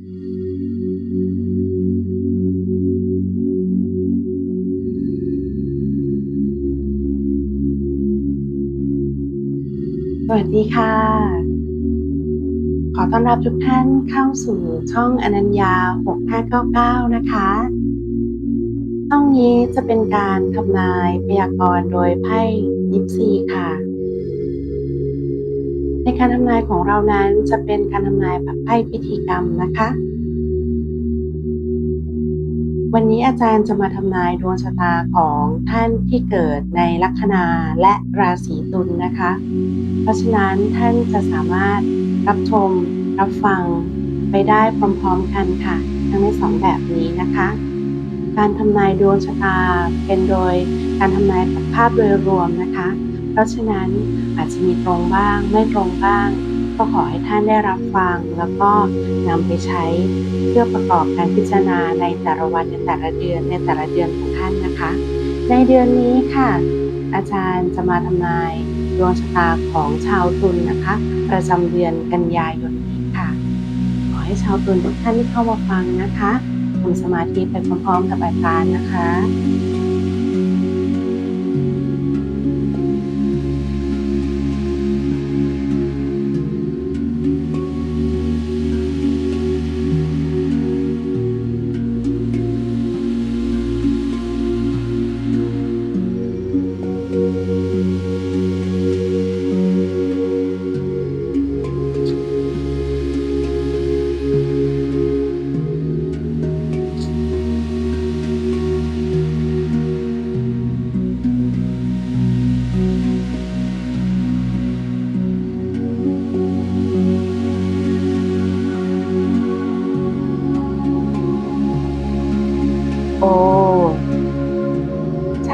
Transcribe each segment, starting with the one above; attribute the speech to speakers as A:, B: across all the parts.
A: สวัสดีค่ะ ขอต้อนรับทุกท่านเข้าสู่ช่องอนัญญา 6599 นะคะ ช่องนี้จะเป็นการทำนายพยากรณ์โดยไพ่ยิปซีค่ะ การทำนายของเรานั้นจะเป็นการทำนายแบบไพ่พิธีกรรมนะคะ วันนี้อาจารย์จะมาทำนายดวงชะตาของท่านที่เกิดในลัคนาและราศีตุลนะคะ เพราะฉะนั้นท่านจะสามารถรับชมรับฟังไปได้พร้อมๆกันค่ะ ทั้งในสองแบบนี้นะคะ การทำนายดวงชะตาเป็นโดยการทำนายแบบภาพโดยรวมนะคะ เพราะฉะนั้นอาจจะมีตรงบ้าง ไม่ตรงบ้าง ก็ขอให้ท่านได้รับฟัง แล้วก็นำไปใช้เพื่อประกอบการพิจารณาในแต่ละวันในแต่ละเดือนในแต่ละเดือนของท่านนะคะ ในเดือนนี้ค่ะ อาจารย์จะมาทำนายดวงชะตาของชาวตุลนะคะ ประจำเดือนกันยายนนี้ค่ะ ขอให้ชาวตุลทุกท่านที่เข้ามาฟังนะคะทำสมาธิไปพร้อมๆกับอาจารย์นะคะ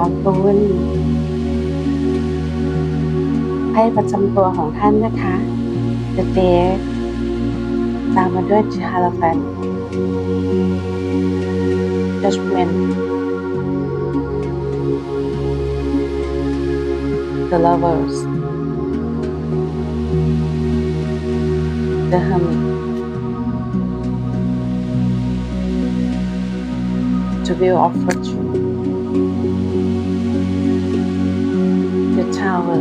A: าวตุลไพ่ประจำตัวของท่านนะคะ The Death ตามมาด้วย h a l o p h a n t Judgment The Lovers The Hermit The Wheel of power.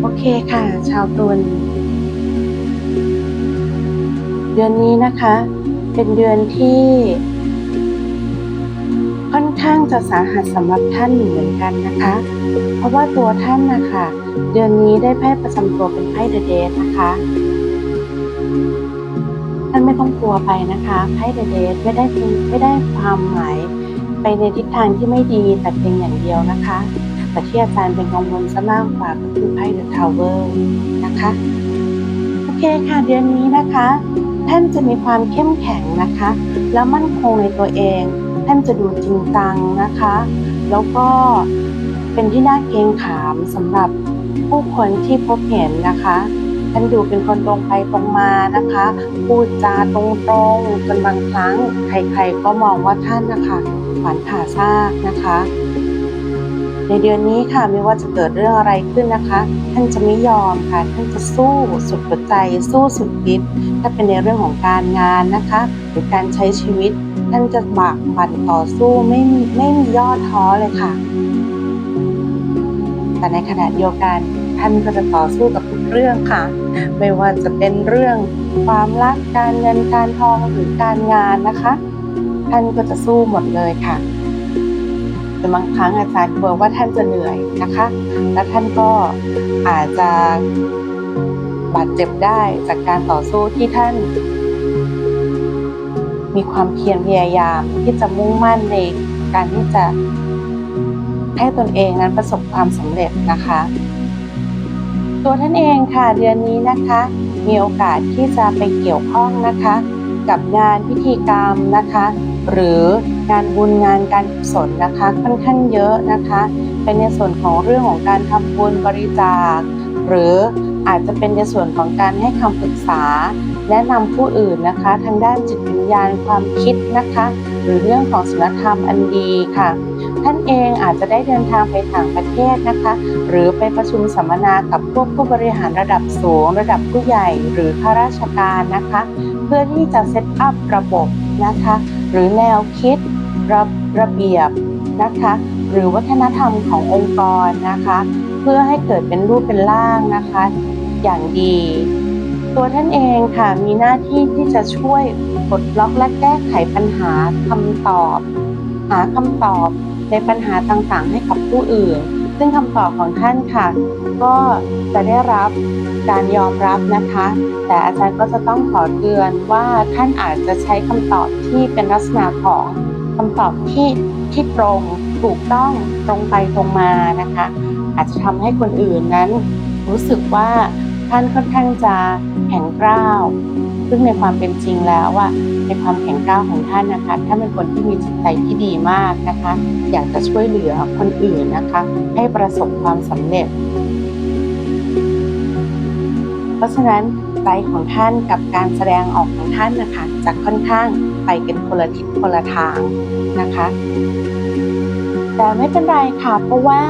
A: โอเคค่ะ ชาวตุลเดือนนี้นะคะ เป็นเดือนที่ ค่อนข้างจะสาหัสสำหรับท่านเหมือนกันนะคะ เพราะว่าตัวท่านนะคะเดือนนี้ได้ไพ่ประจำตัวเป็นไพ่เดอะเดทนะคะท่านไม่ต้องกลัวไปนะคะไพ่เดอะเดทไม่ได้ไม่ได้ความหมาย ไปในทิศทางที่ไม่ดีแต่เพียงอย่างเดียวนะคะแต่ที่อาจารย์เป็นกังวลซะมากกว่าก็คือไพ่เดอะทาวเวอร์นะคะ โอเคค่ะเดือนนี้นะคะ ท่านจะมีความเข้มแข็งนะคะ แล้วมั่นคงในตัวเอง ท่านจะดูจริงจังนะคะ แล้วก็เป็นที่น่าเกรงขามสำหรับผู้คนที่พบเห็นนะคะท่านดูเป็นคนตรงไปตรงมานะคะ พูดจาตรงๆจนบางครั้งใครๆก็มองว่าท่านนะคะ ขวัญผ่าซากนะคะ ในเดือนนี้ค่ะไม่ว่าจะเกิดเรื่องอะไรขึ้นนะคะ ท่านจะไม่ยอมค่ะท่านจะสู้สุดหัวใจ สู้สุดฤทธิ์ถ้าเป็นในเรื่องของการงานนะคะ หรือการใช้ชีวิต ท่านจะบากบั่นต่อสู้ไม่มีไม่มีย่อท้อเลยค่ะ แต่ในขณะเดียวกันท่านก็จะต่อสู้กับทุกเรื่องค่ะ ไม่ว่าจะเป็นเรื่องความรักการเงินการทองหรือการงานนะคะ ท่านก็จะสู้หมดเลยค่ะแต่บางครั้งอาจารย์กลัวว่าท่านจะเหนื่อยนะคะ และท่านก็อาจจะบาดเจ็บได้จากการต่อสู้ที่ท่าน มีความเพียรพยายามที่จะมุ่งมั่นในการที่จะให้ตนเองนั้นประสบความสำเร็จนะคะ ตัวท่านเองค่ะเดือนนี้นะคะ มีโอกาสที่จะไปเกี่ยวข้องนะคะ กับงานพิธีกรรมนะคะ หรืองานบุญงานการกุศลนะคะค่อนข้างเยอะนะคะ เป็นในส่วนของเรื่องของการทำบุญบริจาค หรืออาจจะเป็นในส่วนของการให้คำปรึกษา แนะนำผู้อื่นนะคะ ทางด้านจิตวิญญาณความคิดนะคะ หรือเรื่องของศีลธรรมอันดีค่ะ ท่านเองอาจจะได้เดินทางไปต่างประเทศนะคะ หรือไปประชุมสัมมนากับพวกผู้บริหารระดับสูง ระดับผู้ใหญ่หรือข้าราชการนะคะ เพื่อที่จะเซตอัพระบบนะคะ หรือแนวคิดระระเบียบนะคะ หรือวัฒนธรรมขององค์กรนะคะ เพื่อให้เกิดเป็นรูปเป็นร่างนะคะ อย่างดี ตัวท่านเองค่ะมีหน้าที่ที่จะช่วยปลดล็อกและแก้ไขปัญหาคำตอบ หาคำตอบในปัญหาต่างๆ ให้กับผู้อื่น ซึ่งคำตอบของท่านค่ะ ก็จะได้รับการยอมรับนะคะ แต่อาจารย์ก็จะต้องขอเตือนว่าท่านอาจจะใช้คำตอบที่เป็นลักษณะของคำตอบที่ที่ตรงถูกต้องตรงไปตรงมานะคะ อาจจะทำให้คนอื่นนั้นรู้สึกว่า ท่านค่อนข้างจะแข็งกร้าว ซึ่งในความเป็นจริงแล้วว่าในความแข็งกร้าวของท่านนะคะท่านเป็นคนที่มีจิตใจที่ดีมากนะคะ อยากจะช่วยเหลือคนอื่นนะคะ ให้ประสบความสำเร็จ เพราะฉะนั้นใจของท่านกับการแสดงออกของท่านนะคะจะค่อนข้างไปกันคนละทิศคนละทางนะคะ แต่ไม่เป็นไรค่ะเพราะว่า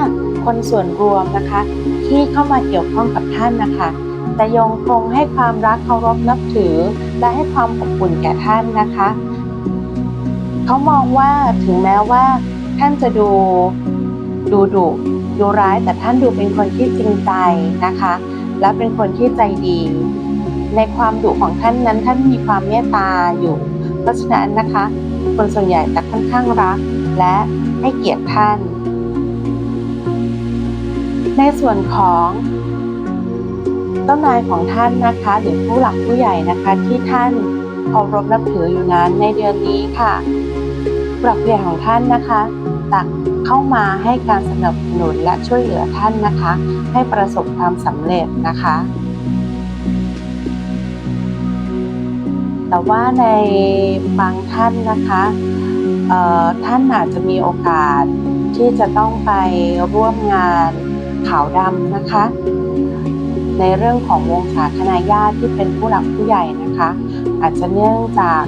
A: คนส่วนรวมนะคะ ที่เข้ามาเกี่ยวข้องกับท่านนะคะ จะยังคงให้ความรักเคารพนับถือ และให้ความอบอุ่นแก่ท่านนะคะ เขามองว่าถึงแม้ว่า ท่านจะดูดูดุดูร้ายแต่ท่านดูเป็นคนที่จริงใจนะคะ และเป็นคนที่ใจดี ในความดุของท่านนั้น ท่านมีความเมตตาอยู่ เพราะฉะนั้นนะคะ คนส่วนใหญ่จะค่อนข้างรัก และให้เกียรติท่าน ในส่วนของ เจ้านายของท่านนะคะ หรือผู้หลักผู้ใหญ่นะคะ ที่ท่านเคารพนับถืออยู่นั้นในเดือนนี้ค่ะผู้หลักผู้ใหญ่ของท่านนะคะจะเข้ามาให้การสนับสนุนและช่วยเหลือท่านนะคะ ให้ประสบความสำเร็จนะคะ แต่ว่าในบางท่านนะคะท่านอาจจะมีโอกาสที่จะต้องไปร่วมงานขาวดำนะคะ ในเรื่องของวงศาคณาญาติที่เป็นผู้หลักผู้ใหญ่นะคะ อาจจะเนื่องจาก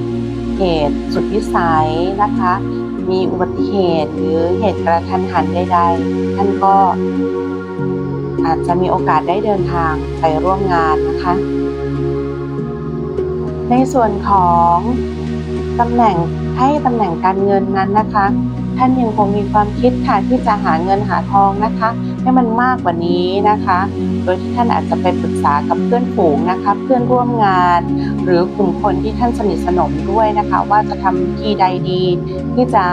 A: เหตุสุดวิสัยนะคะ มีอุบัติเหตุหรือเหตุกระทันหันใดๆท่านก็อาจจะมีโอกาสได้เดินทางไปร่วมงานนะคะ ในส่วนของตำแหน่งให้ตำแหน่งการเงินนั้นนะคะ ท่านยังคงมีความคิดค่ะที่จะหาเงินหาทองนะคะ ให้มันมากกว่านี้นะคะ โดยที่ท่านอาจจะไปปรึกษากับเพื่อนฝูงนะคะ เพื่อนร่วมงาน หรือกลุ่มคนที่ท่านสนิทสนมด้วยนะคะ ว่าจะทำวิธีใดดีที่จะ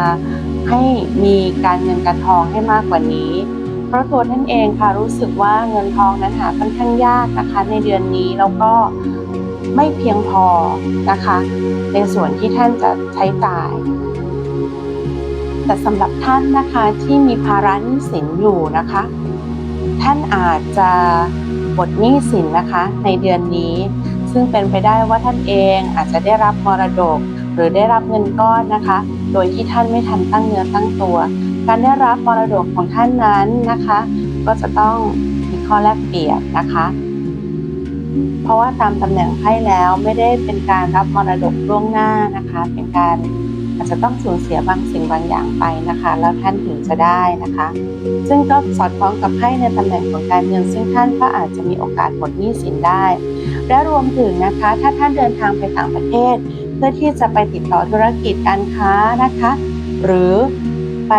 A: ให้มีการเงินการทองให้มากกว่านี้ เพราะตัวท่านเองค่ะรู้สึกว่าเงินทองนั้นหาค่อนข้างยากนะคะ ในเดือนนี้แล้วก็ไม่เพียงพอนะคะ ในส่วนที่ท่านจะใช้จ่าย แต่สำหรับท่านนะคะที่มีภาระหนี้สินอยู่นะคะ ท่านอาจจะหมดหนี้สินนะคะในเดือนนี้ ซึ่งเป็นไปได้ว่าท่านเองอาจจะได้รับมรดก หรือได้รับเงินก้อนนะคะ โดยที่ท่านไม่ทันตั้งเนื้อตั้งตัว การได้รับมรดกของท่านนั้นนะคะ ก็จะต้องมีข้อแลกเปลี่ยนนะคะ เพราะว่าตามตำแหน่งไพ่แล้วไม่ได้เป็นการรับมรดกล่วงหน้านะคะ เป็นการ อาจจะต้องสูญเสียบางสิ่งบางอย่างไปนะคะ แล้วท่านถึงจะได้นะคะ ซึ่งก็สอดคล้องกับไพ่ในตำแหน่งของการเงิน ซึ่งท่านก็อาจจะมีโอกาสหมดหนี้สินได้ และรวมถึงนะคะ ถ้าท่านเดินทางไปต่างประเทศ เพื่อที่จะไปติดต่อธุรกิจการค้านะคะ หรือไป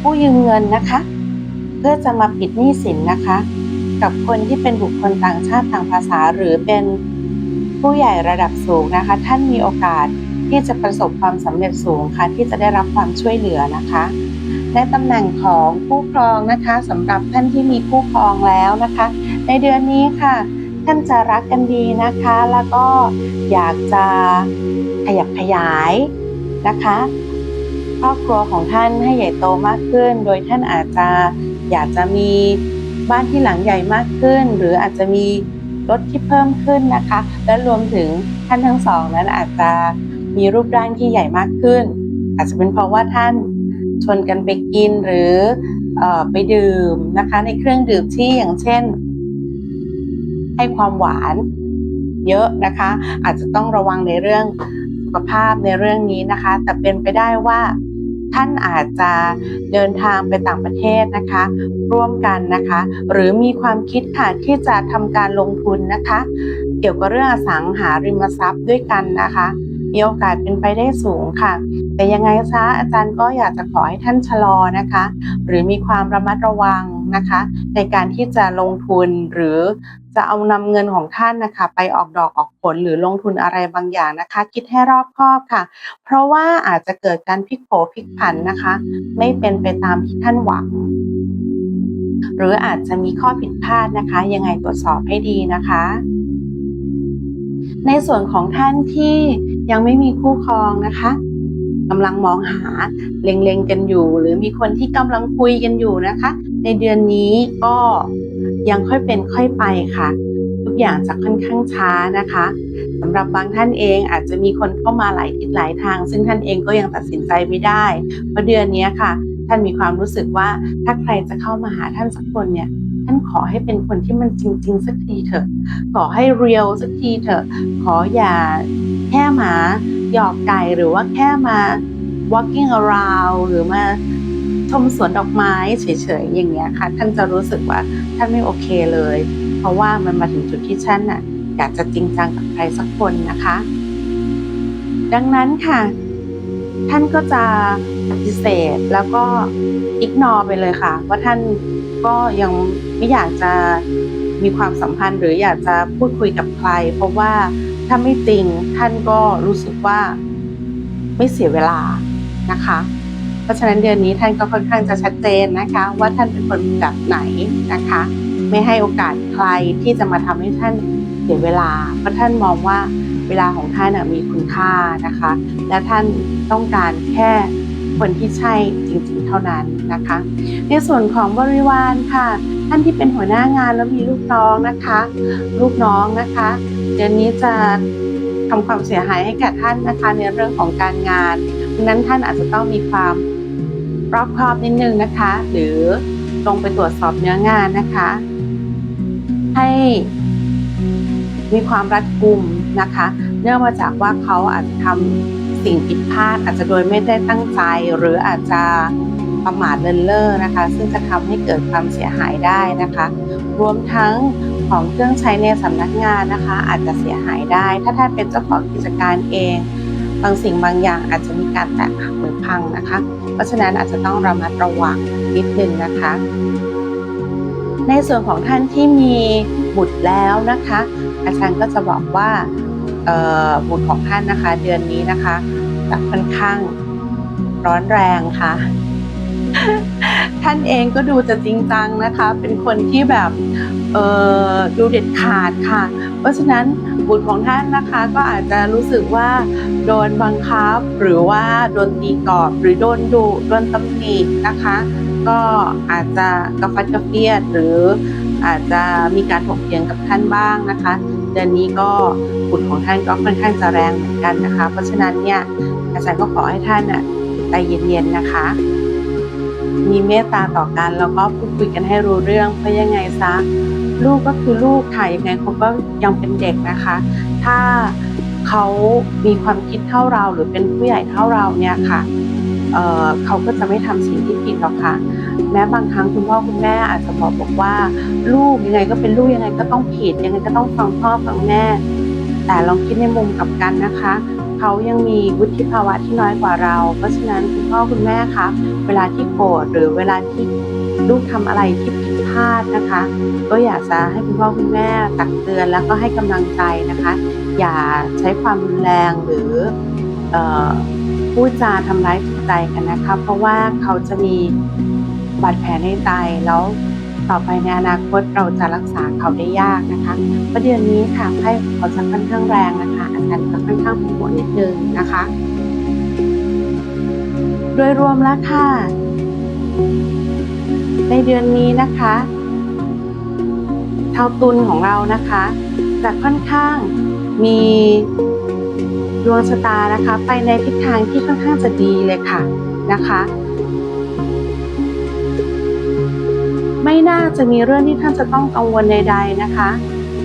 A: ผู้ยืมเงินนะคะ เพื่อจะมาปิดหนี้สินนะคะ กับคนที่เป็นบุคคลต่างชาติต่างภาษาหรือเป็น ผู้ใหญ่ระดับสูงนะคะ ท่านมีโอกาสที่จะประสบความสำเร็จสูงค่ะ ที่จะได้รับความช่วยเหลือนะคะในตำแหน่งของผู้ครองนะคะสำหรับท่านที่มีคู่ครองแล้วนะคะ ในเดือนนี้ค่ะ ท่านจะรักกันดีนะคะ แล้วก็อยากจะขยับขยายนะคะครอบครัวของท่านให้ใหญ่โตมากขึ้น โดยท่านอาจจะอยากจะมีบ้านที่หลังใหญ่มากขึ้น หรืออาจจะมี รถที่เพิ่มขึ้นนะคะ และรวมถึงท่านทั้งสองนั้นอาจจะมีรูปร่างที่ใหญ่มากขึ้น อาจจะเป็นเพราะว่าท่านชวนกันไปกินหรืออไปดื่มนะคะในเครื่องดื่มที่อย่างเช่น ให้ความหวานเยอะนะคะ อาจจะต้องระวังในเรื่องสุขภาพในเรื่องนี้นะคะ แต่เป็นไปได้ว่า ท่านอาจจะเดินทางไปต่างประเทศนะคะ ร่วมกันนะคะ หรือมีความคิดค่ะที่จะทำการลงทุนนะคะ เกี่ยวกับเรื่องอสังหาริมทรัพย์ด้วยกันนะคะ มีโอกาสเป็นไปได้สูงค่ะ แต่ยังไงซะอาจารย์ก็อยากจะขอให้ท่านชะลอนะคะ หรือมีความระมัดระวัง นะคะ ในการที่จะลงทุนหรือจะเอานำเงินของท่านนะคะ ไปออกดอกออกผลหรือลงทุนอะไรบางอย่างนะคะ คิดให้รอบคอบค่ะ เพราะว่าอาจจะเกิดการพลิกโผพลิกผันนะคะ ไม่เป็นไปตามที่ท่านหวังหรืออาจจะมีข้อผิดพลาดนะคะ ยังไงตรวจสอบให้ดีนะคะ ในส่วนของท่านที่ยังไม่มีคู่ครองนะคะกำลังมองหาเล็งๆกันอยู่ หรือมีคนที่กำลังคุยกันอยู่นะคะ ในเดือนนี้ก็ยังค่อยเป็นค่อยไปค่ะ ทุกอย่างจะค่อนข้างช้านะคะสำหรับบางท่านเองอาจจะมีคนเข้ามาหลายทิศหลายทาง ซึ่งท่านเองก็ยังตัดสินใจไม่ได้ เพราะเดือนนี้ค่ะ ท่านมีความรู้สึกว่าถ้าใครจะเข้ามาหาท่านสักคนเนี่ยท่านขอให้เป็นคนที่มันจริง ๆ สักทีเถอะ ขอให้เรียลสักทีเถอะ ขออย่าแค่มาหยอกไก่หรือว่าแค่มา walking around หรือมา ชมสวนดอกไม้เฉยๆอย่างเงี้ยค่ะ ท่านจะรู้สึกว่าท่านไม่โอเคเลย เพราะว่ามันมาถึงจุดที่ท่านน่ะอยากจะจริงจังกับใครสักคนนะคะ ดังนั้นค่ะ ท่านก็จะปฏิเสธแล้วก็อิกนอไปเลยค่ะ ว่าท่านก็ยังไม่อยากจะมีความสัมพันธ์หรืออยากจะพูดคุยกับใคร เพราะว่าถ้าไม่จริงท่านก็รู้สึกว่าไม่เสียเวลานะคะ ราะฉะนั้นเดือนนี้ท่านก็ค่อนข้างจะชัดเจนนะคะ ว่าท่านเป็นคนแบบไหนนะคะ ไม่ให้โอกาสใครที่จะมาทำให้ท่านเสียเวลา เพราะท่านมองว่าเวลาของท่านมีคุณค่านะคะ และท่านต้องการแค่คนที่ใช่จริงๆเท่านั้นนะคะ ในส่วนของบริวารค่ะ ท่านที่เป็นหัวหน้างานแล้วมีลูกน้องนะคะ ลูกน้องนะคะ เดือนนี้จะทำความเสียหายให้แก่ท่านนะคะในเรื่องของการงานดังนั้นท่านอาจจะต้องมีความ รอบคอบนิดนึงนะคะ หรือลงไปตรวจสอบเนื้องานนะคะ ให้มีความรัดกุมนะคะ เนื่องมาจากว่าเขาอาจจะทำสิ่งผิดพลาด อาจจะโดยไม่ได้ตั้งใจ หรืออาจจะประมาทเลินเล่อนะคะ ซึ่งจะทำให้เกิดความเสียหายได้นะคะ รวมทั้งของเครื่องใช้ในสำนักงานนะคะ อาจจะเสียหายได้ ถ้าท่านเป็นเจ้าของกิจการเอง บางสิ่งบางอย่างอาจจะมีการแตกหักหรือพังนะคะ เพราะฉะนั้นอาจจะต้องระมัดระวังนิดนึงนะคะ ในส่วนของท่านที่มีบุตรแล้วนะคะ อาจารย์ก็จะบอกว่าบุตรของท่านนะคะ เดือนนี้นะคะจะค่อนข้างร้อนแรงค่ะ ท่านเองก็ดูจะจริงจังนะคะ เป็นคนที่แบบดูเด็ดขาดค่ะ เพราะฉะนั้น บุตรของท่านนะคะ ก็อาจจะรู้สึกว่าโดนบังคับ หรือว่าโดนตีกรอบ หรือโดนดุโดนตำหนินะคะ ก็อาจจะกระฟัดกระเฟียด หรืออาจจะมีการถกเถียงกับท่านบ้างนะคะเดือนนี้ก็บุตรของท่านก็ค่อนข้างจะแรงเหมือนกันนะคะ เพราะฉะนั้นเนี่ยอาจารย์ก็ขอให้ท่านน่ะใจเย็นๆนะคะมีเมตตาต่อกันแล้วก็พูดคุยกันให้รู้เรื่องเพราะยังไงซะ ลูกก็คือลูกค่ะยังไงเขาก็ยังเป็นเด็กนะคะ ถ้าเขามีความคิดเท่าเราหรือเป็นผู้ใหญ่เท่าเราเนี่ยค่ะเเขาก็จะไม่ทำสิ่งที่ผิดหรอกค่ะ แม้บางครั้งคุณพ่อคุณแม่อาจจะบอกบอกว่า ลูกยังไงก็เป็นลูกยังไงก็ต้องผิด ยังไงก็ต้องฟังพ่อฟังแม่ แต่ลองคิดในมุมกลับกันนะคะเขายังมีวุฒิภาวะที่น้อยกว่าเรา เพราะฉะนั้นคุณพ่อคุณแม่คะเวลาที่โกรธหรือเวลาที่ลูกทำอะไรที่ผิดาดนะคะ ก็อยากจะให้คุณพ่อคุณแม่ตักเตือนแล้วก็ให้กำลังใจนะคะ อย่าใช้ความรุนแรงหรืออพูดจาทำร้ายจิตใจกันนะคะ เพราะว่าเขาจะมีบาดแผลในใจแล้วต่อไปในอนาคตเราจะรักษาเขาได้ยากนะคะประเดือนนี้ค่ะไพ่เขาจะค่อนข้างแรงนะคะอาจารย์ก็ค่อนข้างเป็นห่วงนิดนึงนะคะ โดยรวมแล้วค่ะ ในเดือนนี้นะคะชาวตุลของเรานะคะจะค่อนข้างมีดวงชะตานะคะ ไปในทิศทางที่ค่อนข้างจะดีเลยค่ะนะคะ ไม่น่าจะมีเรื่องที่ท่านจะต้องกังวลใด ๆนะคะ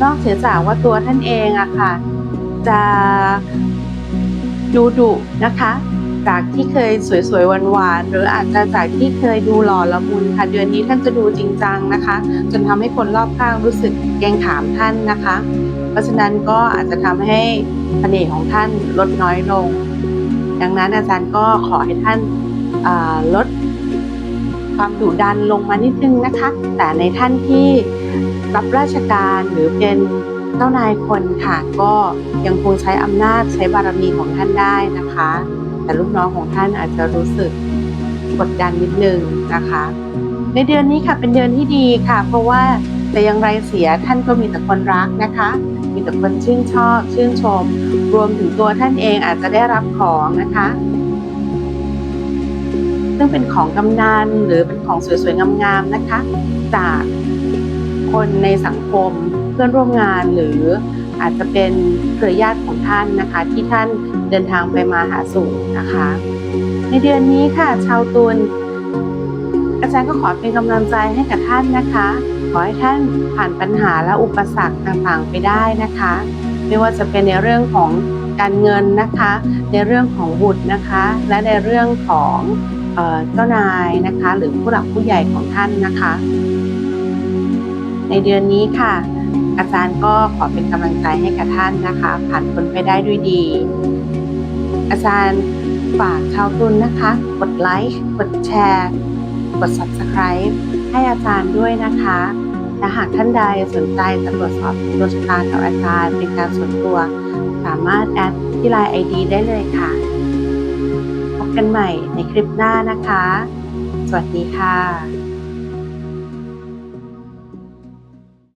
A: นอกเสียจากว่าตัวท่านเองอะค่ะ จะดูดุนะคะ จากที่เคยสวยๆหวานๆหรืออาจจะจากที่เคยดูหล่อละมุนค่ะ เดือนนี้ท่านจะดูจริงจังนะคะ จนทำให้คนรอบข้างรู้สึกเกรงขามท่านนะคะ เพราะฉะนั้นก็อาจจะทำให้เสน่ห์ของท่านลดน้อยลง ดังนั้นอาจารย์ก็ขอให้ท่านาลดความดุดันลงมานิดนึงนะคะ แต่ในท่านที่รับราชการหรือเป็นเจ้านายคนค่ะ ก็ยังคงใช้อำนาจใช้บารมีของท่านได้นะคะ แต่ลูกน้องของท่านอาจจะรู้สึกกดดันนิดนึงนะคะ ในเดือนนี้ค่ะเป็นเดือนที่ดีค่ะ เพราะว่าแต่อยังไรเสียท่านก็มีแต่คนรักนะคะ มีแต่คนชื่นชอบ ชื่นชม รวมถึงตัวท่านเองอาจจะได้รับของนะคะ ซึ่งเป็นของกำนันหรือเป็นของสวยๆงามๆนะคะ จากคนในสังคมเพื่อนร่วมงานหรือ อาจจะเป็นเครือญาติของท่านนะคะ ที่ท่านเดินทางไปมาหาสู่นะคะ ในเดือนนี้ค่ะ ชาวตุลอาจารย์ก็ขอเป็นกำลังใจให้กับท่านนะคะ ขอให้ท่านผ่านปัญหาและอุปสรรคต่างๆไปได้นะคะ ไม่ว่าจะเป็นในเรื่องของการเงินนะคะ ในเรื่องของบุตรนะคะ และในเรื่องของเออเจ้านายนะคะ หรือผู้หลักผู้ใหญ่ของท่านนะคะ ในเดือนนี้ค่ะ อาจารย์ก็ขอเป็นกำลังใจให้กับท่านนะคะ ผ่านพ้นไปได้ด้วยดี อาจารย์ฝากชาวตุลนะคะ กดไลค์ กดแชร์ กด subscribe ให้อาจารย์ด้วยนะคะและหากท่านใดสนใจจะตรวจสอบดวงชะตากับอาจารย์เป็นการส่วนตัว สามารถแอดที่ Line ID ได้เลยค่ะ พบกันใหม่ในคลิปหน้านะคะ สวัสดีค่ะ